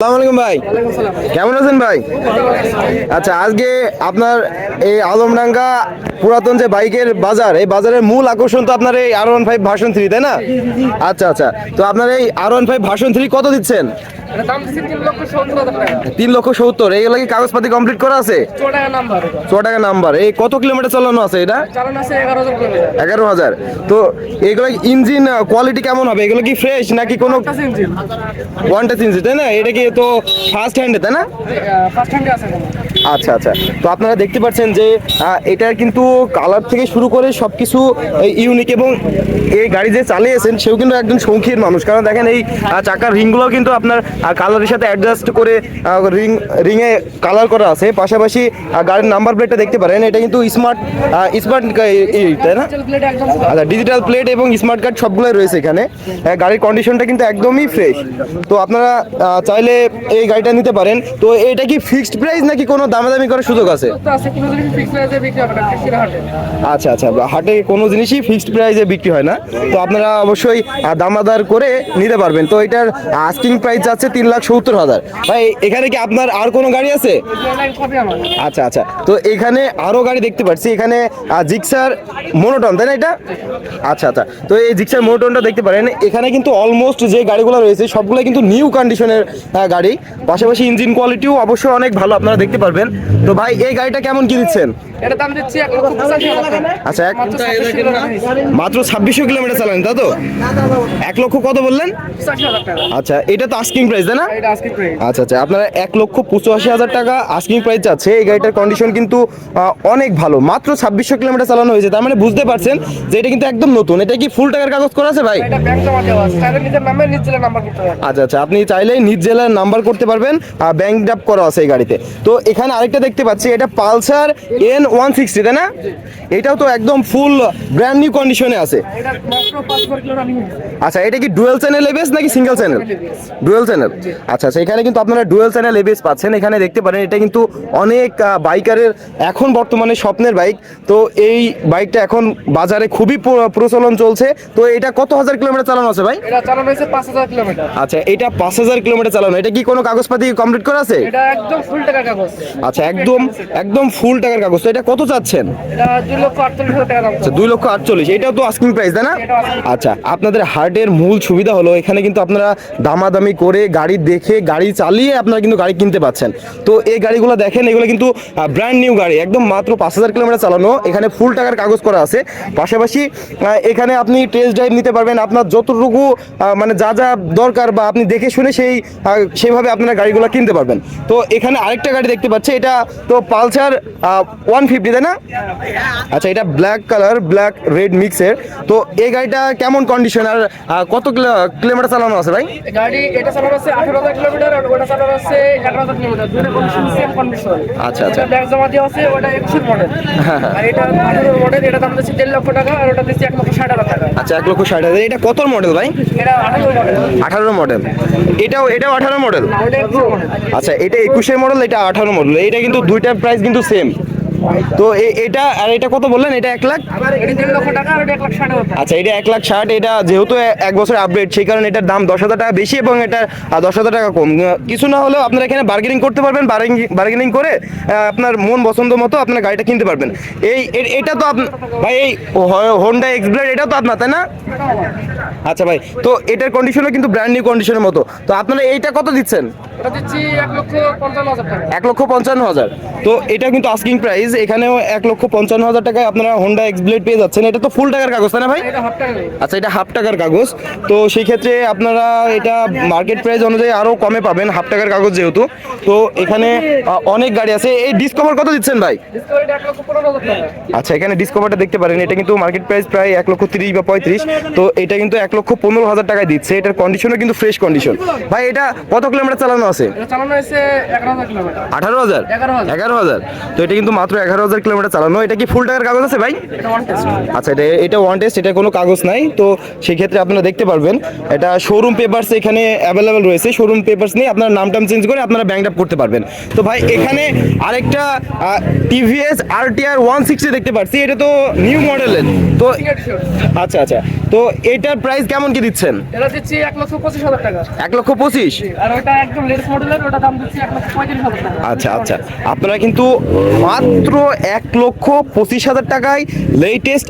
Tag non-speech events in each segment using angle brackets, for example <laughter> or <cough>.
আসসালামু আলাইকুম ভাই। কেমন আছেন ভাই? আচ্ছা আজকে আপনার এই আলমডাঙ্গা পুরাতন যে বাইকের বাজার এই বাজারের মূল আকর্ষণ তো আপনার এই R one five version three তাই না? আচ্ছা আচ্ছা। তো আপনার এই R one five version three কত দিচ্ছেন? তিন লক্ষ সত্তর। এইগুলো কি কাগজপাতি কমপ্লিট করা আছে? ছ টাকা নাম্বার। এই কত কিলোমিটার চালানো আছে এটা? এগারো হাজার। কিলোমিটার এগারো হাজার তো এগুলো ইঞ্জিন কোয়ালিটি কেমন হবে? এগুলো কি ফ্রেশ নাকি কোনো ওয়ান টাচ ইঞ্জিন তাই না? এটা কি তো ফার্স্ট হ্যান্ডে তাই না ফার্স্ট হ্যান্ডে আছে। আচ্ছা আচ্ছা। তো আপনারা দেখতে পাচ্ছেন যে এটার কিন্তু কালার থেকে শুরু করে সব কিছু ইউনিক এবং এই গাড়ি যে চালিয়েছেন সেও কিন্তু একজন শৌখিন মানুষ। কারণ দেখেন এই চাকার রিংগুলো কিন্তু আপনার কালারের সাথে অ্যাডজাস্ট করে রিং রিংয়ে কালার করা আছে। পাশাপাশি গাড়ির নাম্বার প্লেটটা দেখতে পারেন। এটা কিন্তু স্মার্ট স্মার্ট তাই না? আচ্ছা ডিজিটাল প্লেট এবং স্মার্ট কার্ড সবগুলোই রয়েছে এখানে। গাড়ির কন্ডিশনটা কিন্তু একদমই ফ্রেশ তো আপনারা চাইলে এই গাড়িটা নিতে পারেন। তো এটা কি ফিক্সড প্রাইস নাকি কোনো দামাদামি করার সুযোগ আছে? আচ্ছা আচ্ছা হাটে কোনো জিনিসই ফিক্সড প্রাইসে বিক্রি হয় না। তো আপনারা অবশ্যই দামাদার করে নিতে পারবেন। তো এটার আস্কিং প্রাইস যাচ্ছে তিন লাখ সত্তর হাজার। ভাই এখানে কি আপনার আর কোনো গাড়ি আছে? আচ্ছা আচ্ছা তো এখানে আরও গাড়ি দেখতে পাচ্ছি। এখানে জিক্সার মোনোটন তাই না এটা? আচ্ছা আচ্ছা তো এই জিক্সার মোনোটনটা দেখতে পারেন। এখানে কিন্তু অলমোস্ট যে গাড়িগুলো রয়েছে সবগুলো কিন্তু নিউ কন্ডিশনের গাড়ি। পাশাপাশি ইঞ্জিন কোয়ালিটিও অবশ্যই অনেক ভালো আপনারা দেখতে পারবেন। তো ভাই এই গাড়িটা কেমন কি দিচ্ছেন? আচ্ছা এক মাত্র ছাব্বিশশো কিলোমিটার চালান তা তো? এক লক্ষ কত বললেন? আচ্ছা এটা তো আস্কিং প্রাইস তাই না? আচ্ছা আচ্ছা আপনারা এক লক্ষ পঁচাশি হাজার টাকা আস্কিং প্রাইস যাচ্ছে এই গাড়িটার কন্ডিশন কিন্তু অনেক ভালো। মাত্র ছাব্বিশশো কিলোমিটার চালানো হয়েছে। তার মানে বুঝতে পারছেন যে এটা কিন্তু একদম নতুন। এটা কি ফুল টাকার কাগজ করা আছে ভাই? আচ্ছা আচ্ছা আপনি চাইলে নিজ জেলার নাম্বার করতে পারবেন। ব্যাংক ড্রাপ করা আছে এই গাড়িতে। তো এখানে আরেকটা দেখতে পাচ্ছি এটা পালসার এন ওয়ান সিক্সটি তাই না? এটাও তো একদম ফুল ব্র্যান্ড নিউ কন্ডিশনে আছে। আচ্ছা এটা কি ডুয়েল চ্যানেল এবিএস নাকি সিঙ্গেল চ্যানেল ডুয়েল চ্যানেল আচ্ছা আচ্ছা এখানে কিন্তু আপনারা ডুয়েল চ্যানেল এবিএস পাচ্ছেন। এখানে দেখতে পারেন এটা কিন্তু অনেক বাইকারের এখন বর্তমানে স্বপ্নের বাইক তো এই বাইকটা এখন বাজারে খুবই প্র- প্রচলন চলছে। তো এটা কত হাজার কিলোমিটার চালানো আছে ভাই? এটা চালানো হয়েছে পাঁচ হাজার কিলোমিটার আচ্ছা এটা পাঁচ হাজার কিলোমিটার চালানো। এটা কি কোনো কাগজপাতি কমপ্লিট করা আছে? এটা একদম ফুল টাকার কাগজ। আচ্ছা একদম একদম ফুল টাকার কাগজ। তো এটা কত চাচ্ছেন? আচ্ছা দুই লক্ষ আটচল্লিশ। এটাও তো আস্কিং প্রাইস তাই না? আচ্ছা আপনাদের হার্টের মূল সুবিধা হলো এখানে কিন্তু আপনারা দামাদামি করে গাড়ি দেখে গাড়ি চালিয়ে আপনারা কিন্তু গাড়ি কিনতে পাচ্ছেন। তো এই গাড়িগুলো দেখেন এগুলো কিন্তু ব্র্যান্ড নিউ গাড়ি। একদম মাত্র পাঁচ হাজার কিলোমিটার চালানো এখানে ফুল টাকার কাগজ করা আছে। পাশাপাশি এখানে আপনি টেস্ট ড্রাইভ নিতে পারবেন। আপনার যতটুকু মানে যা যা দরকার বা আপনি দেখে শুনে সেই সেভাবে আপনারা গাড়িগুলো কিনতে পারবেন। তো এখানে আরেকটা গাড়ি দেখতে পাচ্ছি এটা তো পালসার ওয়ান ফিফটি তাই না? আচ্ছা এটা ব্ল্যাক কালার ব্ল্যাক রেড মিক্সের তো এই গাড়িটা কেমন কন্ডিশন আর কত কিলোমিটার চালানো আছে ভাই? গাড়ি এটা চালানো আছে আঠারো হাজার কিলোমিটার আর ওটা চালানো আছে এগারো হাজার কিলোমিটার দুটো কন্ডিশন সেম কন্ডিশন আচ্ছা, আচ্ছা। ব্যাগ জমা দেওয়া আছে ওটা একুশের মডেল <laughs> আর এটা আঠারোর মডেল এটা দাম দিচ্ছে দেড় লক্ষ টাকা আর ওটা দিচ্ছে এক লক্ষ ষাট হাজার টাকা। আচ্ছা এক লক্ষ ষাট হাজার। এটা কত মডেল ভাই? এটা আঠারো মডেল আঠারো মডেল এটাও এটাও আঠারো মডেল মডেল আচ্ছা এটা একুশের মডেল এটা আঠারো মডেল এটা কিন্তু দুইটার প্রাইস কিন্তু সেম তো এটা, আর এটা কত বললেন? এটা এক লাখ? এটা আচ্ছা এটা এক লাখ ষাট। এটা যেহেতু এক বছর আপডেট সেই কারণে এটার দাম দশ হাজার টাকা বেশি এবং এটা দশ হাজার টাকা কম। কিছু না হলেও আপনারা এখানে বার্গেনিং করতে পারবেন। বার্গেনিং করে আপনার মন পছন্দ মতো আপনার গাড়িটা কিনতে পারবেন। এই এটা তো ভাই, এই হোন্ডা এক্সব্লেড এটাও তো আপনার, তাই না? আচ্ছা ভাই, তো এটার কন্ডিশনও কিন্তু ব্র্যান্ড নিউ কন্ডিশনের মতো। তো আপনারা এইটা কত দিচ্ছেন? এক লক্ষ পঞ্চান্ন হাজার তো এটা কিন্তু আস্কিং প্রাইস এখানেও এক লক্ষ পঞ্চান্ন হাজার টাকায় আপনারা হোন্ডা এক্সব্লেড পেয়ে যাচ্ছেন। এটা তো ফুল টাকার কাগজ তাই না ভাই? আচ্ছা এটা হাফ টাকার কাগজ। তো সেই ক্ষেত্রে আপনারা এটা মার্কেট প্রাইস অনুযায়ী আরও কমে পাবেন হাফ টাকার কাগজ যেহেতু। তো এখানে অনেক গাড়ি আছে। এই ডিসকভার কত দিচ্ছেন ভাই? আচ্ছা এখানে ডিসকভারটা দেখতে পারেন। এটা কিন্তু মার্কেট প্রাইস প্রায় এক লক্ষ তিরিশ বা পঁয়ত্রিশ। তো এটা কিন্তু এক লক্ষ পনেরো হাজার টাকায় দিচ্ছে। এটার কন্ডিশনও কিন্তু ফ্রেশ কন্ডিশন ভাই এটা কত কিলোমিটার চালানো আছে? আঠারো হাজার? এগারো হাজার। তো এটা কিন্তু মাত্র এগারো হাজার কিলোমিটার চালানো। এটা কি ফুল টাকার কাগজ আছে ভাই? আচ্ছা এটা এটা ওয়ান টেস্ট এটা কোনো কাগজ নাই। তো সেই ক্ষেত্রে আপনারা দেখতে পারবেন এটা শোরুম পেপারস এখানে অ্যাভেলেবেল রয়েছে। শোরুম পেপারস নিয়ে আপনারা নাম টাম চেঞ্জ করে আপনারা ব্যাংক আপ করতে পারবেন। তো ভাই এখানে আরেকটা TVS R T R one sixty দেখতে পাচ্ছি এটা তো নিউ মডেলের তো আচ্ছা আচ্ছা। তো এটার প্রাইস কেমন কি দিচ্ছেন? এটা দিচ্ছি এক লক্ষ পঁচিশ হাজার টাকা। এক লক্ষ পঁচিশ? আর ওটা একদম লেটেস্ট মডেলের ওটা দাম দিচ্ছি এক লক্ষ পঁয়ত্রিশ হাজার টাকা। আচ্ছা আচ্ছা। আপনারা কিন্তু মাত্র এক লক্ষ পঁচিশ হাজার টাকায় লেটেস্ট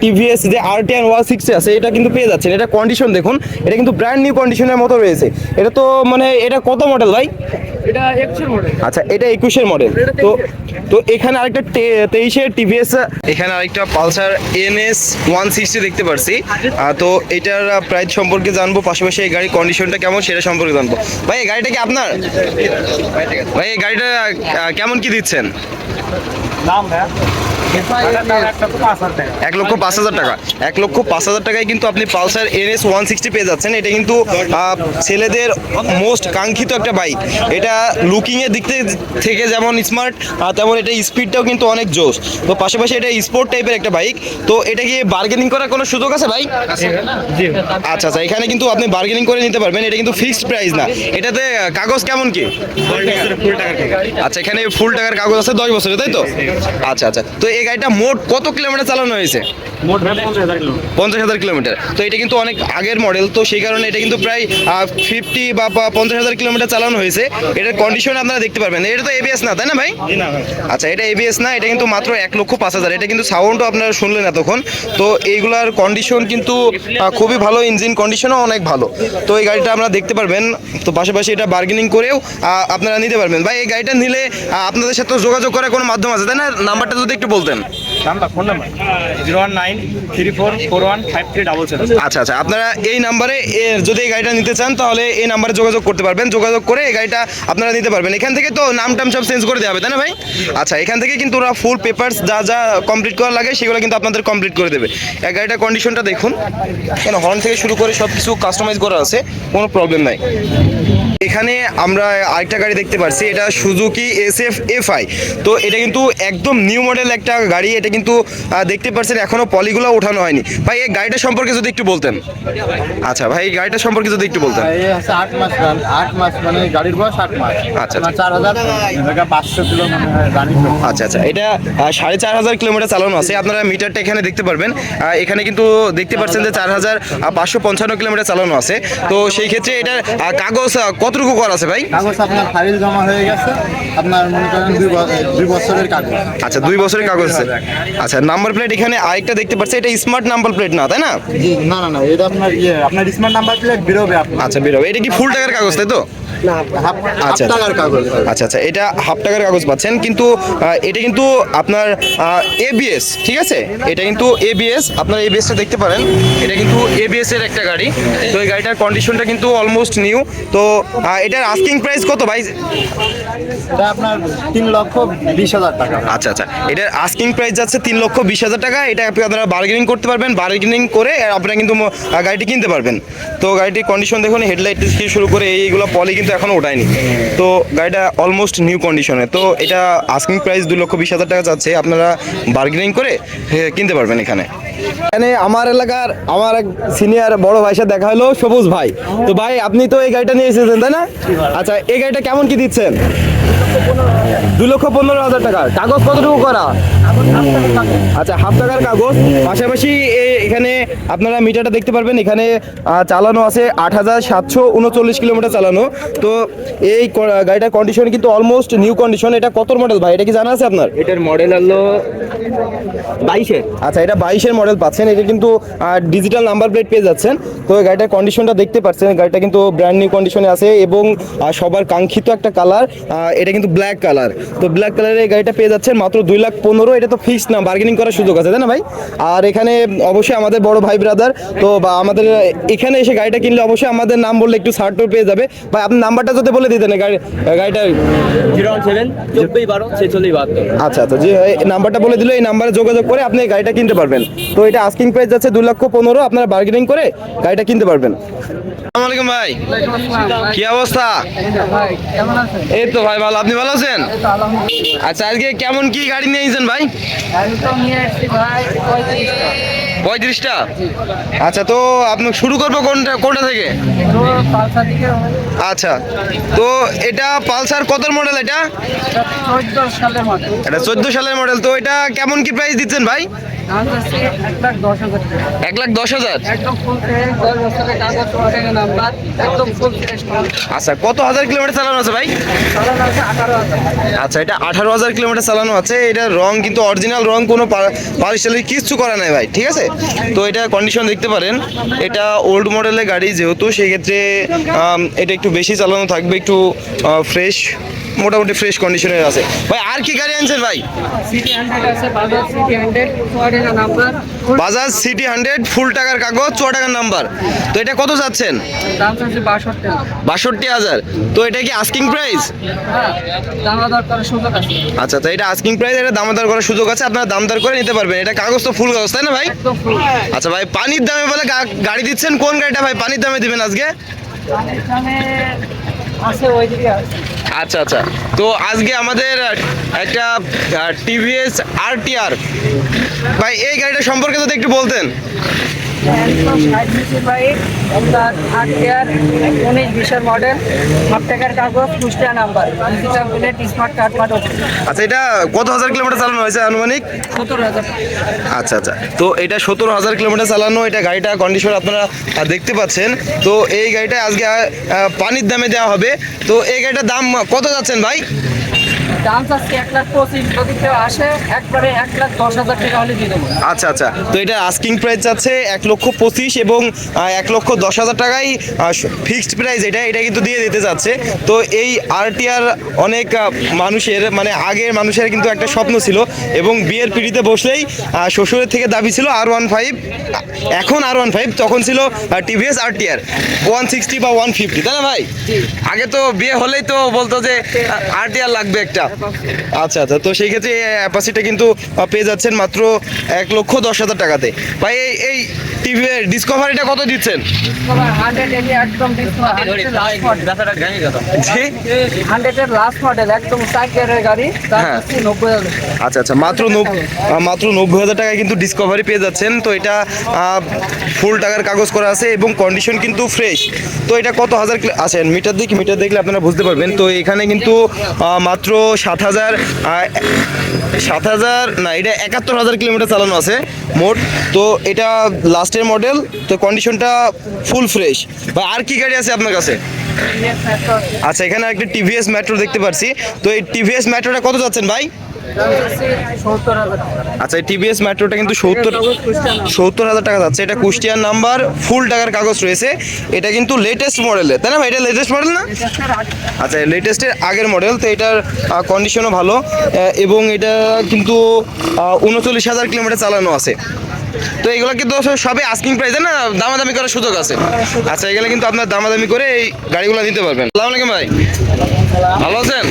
টিভিএস যে আর টি আর ওয়ান সিক্সটি আছে এটা কিন্তু পেয়ে যাচ্ছেন। এটা কন্ডিশন দেখুন এটা কিন্তু ব্র্যান্ড নিউ কন্ডিশনের মতো রয়েছে। এটা তো মানে এটা কত মডেল ভাই? এটা একুশের মডেল আচ্ছা এটা একুশের মডেল তো তো এখানে আরেকটা তে- তেইশের টিভিএস এখানে আরেকটা পালসার এনএস ওয়ান সিক্সটি দেখতে পারছি। তো এটার প্রাইস সম্পর্কে জানব পাশাপাশি এই গাড়ির কন্ডিশনটা কেমন সেটা সম্পর্কে জানব। ভাই এই গাড়িটা কি আপনার? ভাই এই গাড়িটা কেমন কি দিচ্ছেন? দাম হ্যাঁ এক লক্ষ পাঁচ হাজার টাকা। এক লক্ষ পাঁচ হাজার টাকায় কিন্তু আপনি পালসার এনএস ওয়ান সিক্সটি পেয়ে যাচ্ছেন। এটা কিন্তু ছেলেদের মোস্ট কাঙ্ক্ষিত একটা বাইক এটা লুকিংয়ের দিক থেকে- থেকে যেমন স্মার্ট তেমন এটা স্পিডটাও কিন্তু অনেক জোশ। তো পাশাপাশি এটা স্পোর্ট টাইপের একটা বাইক তো এটা কি বার্গেনিং করার কোনো সুযোগ আছে ভাই? আচ্ছা আচ্ছা এখানে কিন্তু আপনি বার্গেনিং করে নিতে পারবেন। এটা কিন্তু ফিক্সড প্রাইস না। এটাতে কাগজ কেমন কি? আচ্ছা এখানে ফুল টাকার কাগজ আছে দশ বছরের। তাই তো? আচ্ছা আচ্ছা। তো এই গাড়িটা মোট কত কিলোমিটার চালানো হয়েছে? পঞ্চাশ হাজার কিলোমিটার। তো এটা কিন্তু অনেক আগের মডেল তো সেই কারণে এটা কিন্তু প্রায় ফিফটি বা পঞ্চাশ হাজার কিলোমিটার চালানো হয়েছে। এটার কন্ডিশন আপনারা দেখতে পারবেন। এটা তো এবিএস না তাই না ভাই? আচ্ছা এটা এবিএস না এটা কিন্তু মাত্র এক লক্ষ পাঁচ হাজার। এটা কিন্তু সাউন্ডও আপনারা শুনলেন এতক্ষণ। তো এইগুলার কন্ডিশন কিন্তু খুবই ভালো ইঞ্জিন কন্ডিশনও অনেক ভালো। তো এই গাড়িটা আপনারা দেখতে পারবেন। তো পাশাপাশি এটা বার্গেনিং করেও আপনারা নিতে পারবেন। ভাই এই গাড়িটা নিলে আপনাদের সাথে যোগাযোগ করার কোনো মাধ্যম আছে তাই না? নাম্বারটা যদি একটু বলতেন। Number phone number? Zero one nine three four four one five three double seven. আচ্ছা আচ্ছা আপনারা এই নাম্বারে যদি এই গাড়িটা নিতে চান তাহলে এই নাম্বারে যোগাযোগ করতে পারবেন। যোগাযোগ করে এই গাড়িটা আপনারা নিতে পারবেন। এখান থেকে তো নাম টাম সব চেঞ্জ করে দেওয়া হবে তাই না ভাই? আচ্ছা এখান থেকে কিন্তু ওরা ফুল পেপারস যা যা কমপ্লিট করা লাগে সেগুলো কিন্তু আপনাদের কমপ্লিট করে দেবে। এই গাড়িটার কন্ডিশনটা দেখুন। কেন হর্ন থেকে শুরু করে সব কিছু কাস্টমাইজ করা আছে কোনো প্রবলেম নাই। এখানে আমরা আরেকটা গাড়ি দেখতে পাচ্ছি এটা Suzuki S F F I তো এটা কিন্তু একদম নিউ মডেল একটা গাড়ি এটা কিন্তু দেখতে পাচ্ছেন এখনও পলিগুলো ওঠানো হয়নি। ভাই এই গাড়িটা সম্পর্কে যদি একটু বলতেন। আচ্ছা ভাই এই গাড়িটা সম্পর্কে যদি একটু বলতেন। আট মাস আট মাস মানে গাড়ির বয়স আট মাস। আচ্ছা। চার হাজার পাঁচশো কিলো মানে আচ্ছা আচ্ছা এটা সাড়ে চার হাজার কিলোমিটার চালানো আছে। আপনারা মিটারটা এখানে দেখতে পারবেন। এখানে কিন্তু দেখতে পাচ্ছেন যে চার হাজার পাঁচশো পঞ্চান্ন কিলোমিটার চালানো আছে। তো সেই ক্ষেত্রে এটার কাগজ আহ, কতটুকু কর আছে ভাই? কাগজ আপনার ফাইল জমা হয়ে গেছে। আপনার মনে করেন দুই বছরের কাগজ। আচ্ছা দুই বছরের কাগজ আছে। আচ্ছা নাম্বার প্লেট এখানে আরেকটা দেখতে পাচ্ছি এটা স্মার্ট নাম্বার প্লেট না তাই না? না না না এটা আপনার ইয়ে আপনার স্মার্ট নাম্বার প্লেট বেরোবে আচ্ছা বেরোবে। এটা কি ফুল টাকার কাগজ তাই তো? আচ্ছা। টাকার কাগজ। আচ্ছা আচ্ছা এটা হাফ টাকার কাগজ পাচ্ছেন কিন্তু এটা কিন্তু আপনার এবিএস ঠিক আছে? এটা কিন্তু এবিএস আপনার এবিএসটা দেখতে পারেন। এটা কিন্তু এবিএস এর একটা গাড়ি। তো এই গাড়িটার কন্ডিশনটা কিন্তু অলমোস্ট নিউ তো এটার আস্কিং প্রাইস কত ভাই? এটা আপনার তিন লক্ষ বিশ হাজার টাকা। আচ্ছা আচ্ছা এটার আস্কিং প্রাইস যাচ্ছে তিন লক্ষ বিশ হাজার টাকা। এটা আপনি আপনারা বার্গেনিং করতে পারবেন বার্গেনিং করে আপনারা কিন্তু গাড়িটি কিনতে পারবেন। তো গাড়িটির কন্ডিশন দেখুন হেডলাইট থেকে শুরু করে এইগুলো পলি কিন্তু এখনও ওঠায়নি। তো গাড়িটা অলমোস্ট নিউ কন্ডিশনে তো এটা আস্কিং প্রাইস দু লক্ষ বিশ হাজার টাকা যাচ্ছে। আপনারা বার্গেনিং করে কিনতে পারবেন এখানে। এখানে আমার এলাকার আমার এক সিনিয়র বড় ভাই সাথে দেখা হলো, সবুজ ভাই। তো ভাই, আপনি তো এই গাড়িটা নিয়ে এসেছেন, তাই না? আচ্ছা এই গাড়িটা কেমন কি দিচ্ছেন? দু লক্ষ পনেরো হাজার টাকা। কাগজ কতটুকু করা? আচ্ছা হাফ টাকার কাগজ। পাশাপাশি এখানে আপনারা মিটারটা দেখতে পারবেন। এখানে চালানো আছে আট হাজার সাতশো উনচল্লিশ কিলোমিটার চালানো। তো এই গাড়িটার কন্ডিশন কিন্তু অলমোস্ট নিউ কন্ডিশন এটা কত মডেল ভাই? এটা কি জানা আছে আপনার? এটার মডেল হলো বাইশের আচ্ছা এটা বাইশের মডেল পাচ্ছেন। এটা কিন্তু ডিজিটাল নাম্বার প্লেট পেয়ে যাচ্ছেন। তো গাড়িটার কন্ডিশনটা দেখতে পাচ্ছেন। গাড়িটা কিন্তু ব্র্যান্ড নিউ কন্ডিশনে আছে এবং সবার কাঙ্ক্ষিত একটা কালার এটা কিন্তু ব্ল্যাক কালার তো ব্ল্যাক কালারের এই গাড়িটা পেয়ে যাচ্ছেন মাত্র দুই লাখ পনেরো এটা তো ফিক্সড না বার্গেনিং করার সুযোগ আছে তাই না ভাই? আর এখানে অবশ্যই আমাদের বড় ভাই ব্রাদার তো বা আমাদের এখানে এসে গাড়িটা কিনলে অবশ্যই আমাদের নাম বললে একটু ছাড় টাড় পেয়ে যাবে। ভাই আপনার নাম্বারটা যদি বলে দিতেন গাড়ি গাড়িটার জিরো সেভেন চব্বিশ বারো ছেচল্লিশ বাহাত্তর। আচ্ছা আচ্ছা যে নাম্বারটা বলে দিলে এই নাম্বারে যোগাযোগ করে আপনি গাড়িটা কিনতে পারবেন। তো এটা আস্কিং প্রাইস যাচ্ছে দু লক্ষ পনেরো আপনারা বার্গেনিং করে গাড়িটা কিনতে পারবেন। আসসালামু আলাইকুম ভাই। কি অবস্থা? এই তো ভাই ভালো। আপনি ভালো আছেন? আচ্ছা আজকে কেমন কি গাড়ি নিয়ে এসেছেন ভাই? পঁয়ত্রিশটা। আচ্ছা তো আপনি শুরু করব কোনটা কোনটা থেকে? আচ্ছা তো এটা পালসার কত মডেল এটা? চোদ্দ সালের এটা চোদ্দ সালের মডেল। তো এটা কেমন কি প্রাইস দিচ্ছেন ভাই? এক লাখ দশ হাজার? এক লাখ দশ আচ্ছা কত হাজার কিলোমিটার চালানো আছে ভাই? আচ্ছা এটা আঠারো হাজার কিলোমিটার চালানো আছে। এটা রং কিন্তু অরিজিনাল রং কোনো কিচ্ছু করা নাই ভাই ঠিক আছে? তো এটা কন্ডিশন দেখতে পারেন। এটা ওল্ড মডেলের গাড়ি যেহেতু সেই ক্ষেত্রে আম, এটা একটু বেশি চালানো থাকবে একটু ফ্রেশ মোটামুটি ফ্রেশ কন্ডিশনের আছে। ভাই, আর কি গাড়ি আনছেন ভাই? বাজাজ সিটি হান্ড্রেড, ফুল টাকার কাগজ, ছ টাকার নাম্বার। তো এটা কত যাচ্ছেন? বাষট্টি হাজার। তো এটা কি আস্কিং প্রাইস আচ্ছা তো এটা আস্কিং প্রাইস এটা দামাদার করার সুযোগ আছে। আপনারা দামদার করে নিতে পারবেন। এটা কাগজ তো ফুল কাগজ, তাই না ভাই? আচ্ছা ভাই, পানির দামে বলে গাড়ি দিচ্ছেন, কোন গাড়িটা ভাই? পানির দামে দিবেন আজকে? আচ্ছা আচ্ছা। তো আজকে আমাদের একটা টিভিএস আর টিআর ভাই এই গাড়িটা সম্পর্কে যদি একটু বলতেন। বাইক আপনার আট ইয়ার উনিশ বিশের মডেল সব টাকার কাগজ Kushtia number. Digital plate smart card card আচ্ছা এটা কত হাজার কিলোমিটার চালানো হয়েছে আনুমানিক? সত্তর হাজার। আচ্ছা আচ্ছা। তো এটা সতেরো হাজার কিলোমিটার চালানো এটা গাড়িটা কন্ডিশন আপনারা দেখতে পাচ্ছেন। তো এই গাড়িটা আজকে পানির দামে দেওয়া হবে। তো এই গাড়িটার দাম কত যাচ্ছেন ভাই? আচ্ছা আচ্ছা। তো এটা আস্কিং প্রাইস যাচ্ছে এক লক্ষ পঁচিশ এবং এক লক্ষ দশ হাজার টাকাই ফিক্সড প্রাইস এটা এটা কিন্তু দিয়ে দিতে যাচ্ছে। তো এই আরটিআর অনেক মানুষের মানে আগের মানুষের কিন্তু একটা স্বপ্ন ছিল এবং বিয়ের পিড়িতে বসলেই শ্বশুরের থেকে দাবি ছিল আর ওয়ান ফাইভ এখন আর ওয়ান ফাইভ তখন ছিল টিভিএস আরটিআর ওয়ান সিক্সটি বা ওয়ান ফিফটি তাই না ভাই? আগে তো বিয়ে হলেই তো বলতো যে আরটিআর লাগবে একটা। আচ্ছা আচ্ছা। তো সেই ক্ষেত্রে অ্যাপাসিটা কিন্তু পেয়ে যাচ্ছেন মাত্র এক লক্ষ দশ হাজার টাকাতে। ভাই, এই এই টিভি ডিসকভারিটা কত দিচ্ছেন? হ্যাঁ। আচ্ছা আচ্ছা। মাত্র মাত্র নব্বই হাজার টাকায় কিন্তু ডিসকভারি পেয়ে যাচ্ছেন। তো এটা ফুল টাকার কাগজ করা আছে এবং কন্ডিশন কিন্তু ফ্রেশ তো এটা কত হাজার আছেন মিটার দিক মিটার দেখলে আপনারা বুঝতে পারবেন। তো এখানে কিন্তু মাত্র সাত হাজার সাত হাজার, না, এটা একাত্তর হাজার কিলোমিটার চালানো আছে, মোট। তো এটা লাস্টের মডেল তো কন্ডিশনটা ফুল ফ্রেশ বা আর কি গাড়ি আছে আপনার কাছে? আচ্ছা এখানে একটা টিভিএস মেট্রো দেখতে পাচ্ছি। তো এই টিভিএস মেট্রোটা কত যাচ্ছেন ভাই? আচ্ছা এই টিভিএস মেট্রোটা কিন্তু সত্তর। সত্তর হাজার টাকা যাচ্ছে। এটা কুষ্টিয়ার নাম্বার ফুল টাকার কাগজ রয়েছে। এটা কিন্তু লেটেস্ট মডেলের তাই না ভাই? এটা লেটেস্ট মডেল না? আচ্ছা লেটেস্টের আগের মডেল তো এটার কন্ডিশনও ভালো। এবং এটা কিন্তু উনচল্লিশ হাজার কিলোমিটার চালানো আছে। তো এগুলো কিন্তু সব- সবই আস্কিং প্রাইস না? দামাদামি করার সুযোগ আছে। আচ্ছা এগুলো কিন্তু আপনার দামাদামি করে এই গাড়িগুলো নিতে পারবেন। সালাম আলাইকুম ভাই। ভালো আছেন?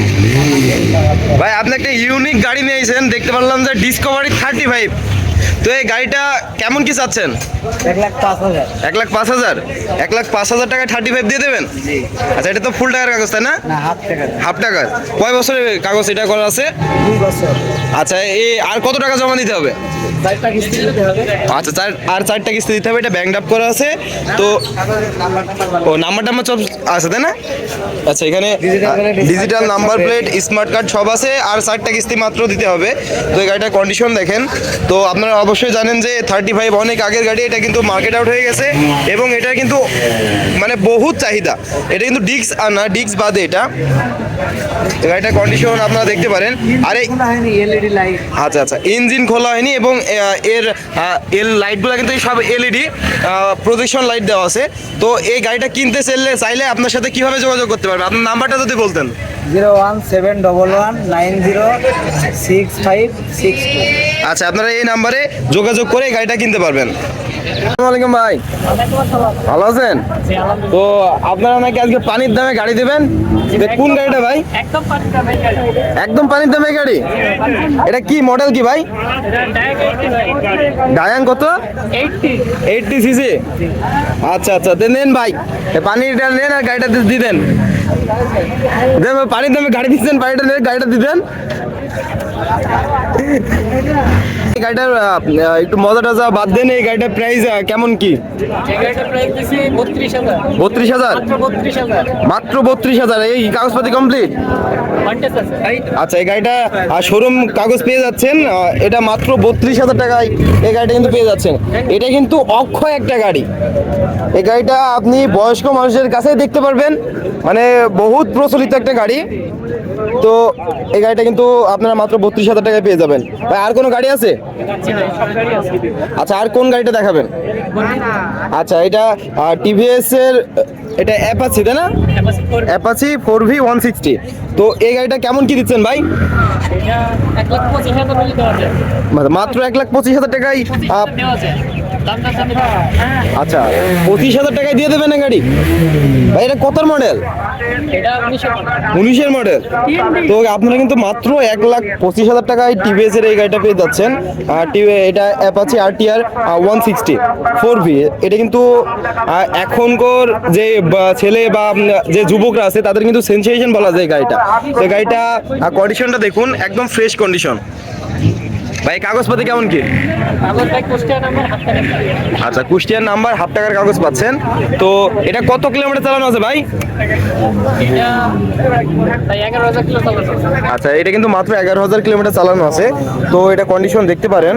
ভাই আপনি একটা ইউনিক গাড়ি নিয়েছেন দেখতে পারলাম যে ডিসকভারি থার্টি ফাইভ তো এই গাড়িটা কেমন কি চাচ্ছেন? এক লাখ পাঁচ হাজার। এক লাখ পাঁচ হাজার? এক লাখ পাঁচ হাজার টাকা থার্টি ফাইভ দিয়ে দেবেন? আচ্ছা এটা তো ফুল টাকার কাগজ তাই না? হাফ হাফ টাকার। কয় বছরের কাগজ এটা করা আছে? আচ্ছা এই আর কত টাকা জমা দিতে হবে? আচ্ছা চার আর চারটা কিস্তি দিতে হবে এটা ব্যাংক আপ করা আছে। তো ও নাম্বার টাম্বার সব আছে তাই না? আচ্ছা এখানে digital number plate smart card সব আছে আর চারটা কিস্তি মাত্র দিতে হবে। তো এই গাড়িটার কন্ডিশন দেখেন। তো আপনারা অবশ্যই জানেন যে থার্টি ফাইভ অনেক আগের গাড়ি এটা কিন্তু মার্কেট আউট হয়ে গেছে এবং এটা কিন্তু মানে বহুত চাহিদা। এটা কিন্তু ডিক্স আর না ডিক্স বাদে এটা। গাড়িটার কন্ডিশন আপনারা দেখতে পারেন। আর এই লাইট আচ্ছা আচ্ছা ইঞ্জিন খোলা হয়নি এবং এর এর লাইটগুলো কিন্তু সব এলইডি প্রজেকশন লাইট দেওয়া আছে। তো এই গাড়িটা কিনতে চাইলে চাইলে আপনার সাথে কীভাবে যোগাযোগ করতে পারবে? আপনার নাম্বারটা যদি বলতেন। Zero one seven double one nine zero six five six two. আচ্ছা আপনারা এই নাম্বারে যোগাযোগ করে গাড়িটা কিনতে পারবেন। আসসালামু আলাইকুম ভাই। ভালো আছেন? তো আপনারা নাকি আজকে পানির দামে গাড়ি দেবেন? কোন গাড়িটা ভাই? একদম পানির দামে গাড়ি? এটা কি মডেল কি ভাই? ডায়ান কত? Eighty cc. আচ্ছা আচ্ছা। নেন ভাই। এ পানিটা নেন আর গাড়িটা দিয়ে দেন। পানির দামে গাড়ি দিচ্ছেন পানিটা গাড়িটা এই গাড়িটার একটু মজা টজা বাদ দেন এই গাড়িটার প্রাইস কেমন কি? বত্রিশ হাজার। মাত্র বত্রিশ হাজার। এই কাগজপাতি কমপ্লিট আচ্ছা এই গাড়িটা শোরুম কাগজ পেয়ে যাচ্ছেন এটা মাত্র বত্রিশ হাজার টাকায় এই গাড়িটা কিন্তু পেয়ে যাচ্ছেন। এটা কিন্তু অক্ষয় একটা গাড়ি। এই গাড়িটা আপনি বয়স্ক মানুষের কাছেই দেখতে পারবেন। মানে বহুত প্রচলিত একটা গাড়ি। তো এই গাড়িটা কিন্তু আপনারা মাত্র বত্রিশ হাজার টাকায় পেয়ে যাবেন। ভাই আর কোনো গাড়ি আছে? আচ্ছা আর কোন গাড়িটা দেখাবেন? আচ্ছা এটা টিভিএস এর এটা অ্যাপাচি তাই না? Apache four V one sixty তো এই গাড়িটা কেমন কি দিচ্ছেন ভাই? মাত্র এক লাখ পঁচিশ হাজার টাকায় আচ্ছা পঁচিশ হাজার টাকায় দিয়ে দেবেন না গাড়ি? ভাই এটা কত মডেল? উনিশের মডেল। তো আপনারা কিন্তু মাত্র এক লাখ পঁচিশ হাজার টাকায় টিভিএস এর এই গাড়িটা পেয়ে যাচ্ছেন। আর টিভি এটা Apache R T R one sixty four V এটা কিন্তু এখনকার যে ছেলে বা যে যুবকরা আছে তাদের কিন্তু সেন্সেশন বলা যায় এই গাড়িটা। তো গাড়িটা কন্ডিশনটা দেখুন একদম ফ্রেশ কন্ডিশন ভাই, কাগজপাতি কেমন কি? আচ্ছা কুষ্টিয়ার নাম্বার হাফ টাকার কাগজ পাচ্ছেন। তো এটা কত কিলোমিটার চালানো আছে ভাই? আচ্ছা এটা কিন্তু মাত্র এগারো হাজার কিলোমিটার চালানো আছে। তো এটা কন্ডিশন দেখতে পারেন।